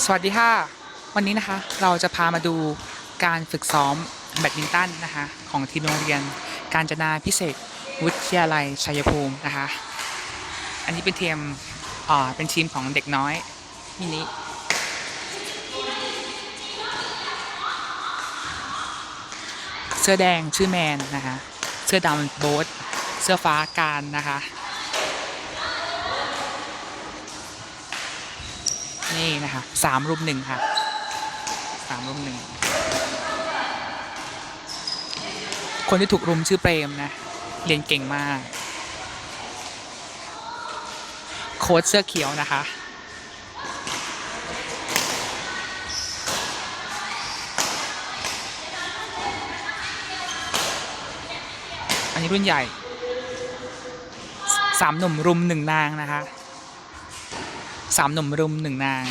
สวัสดีค่ะ วันนี้นะคะเราจะพามาดูการฝึกซ้อมแบดมินตันนะคะของทีมโรงเรียน การจนาพิเศษ วิทยาลัยชัยภูมินะคะ อันนี้เป็นทีมอ่าเป็นทีมของเด็กน้อยมินิเสื้อแดงชื่อแมนนะคะ เสื้อดำโบ๊ทเสื้อฟ้าการนะคะ นี่นะคะสามรุมหนึ่งค่ะสามรุมหนึ่งคนที่ถูกรุมชื่อเปรมนะ เรียนเก่งมาก โค้ชเสื้อเขียวนะคะอันนี้รุ่นใหญ่สามหนุ่มรุมหนึ่งนางนะคะ สามหนุ่มรุมหนึ่งนาง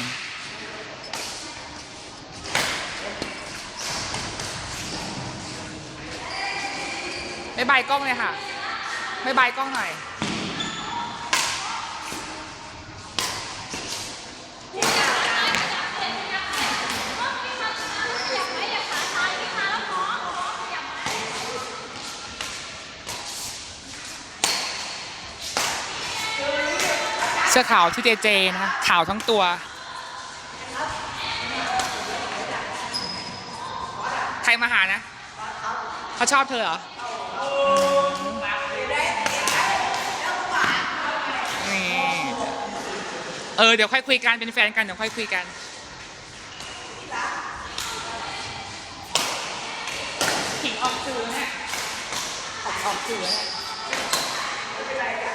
ไม่ใบกล้องเลยค่ะ ไม่ใบกล้องหน่อย เสื้อขาวชื่อเจเจนะคะขาวทั้งตัว ใครมาหานะ เขาชอบเธอเหรอ นี่ เออ เดี๋ยวค่อยคุยกัน เป็นแฟนกัน เดี๋ยวค่อยคุยกันขิงออกสื่อเนี่ยออกออกสื่อเนี่ย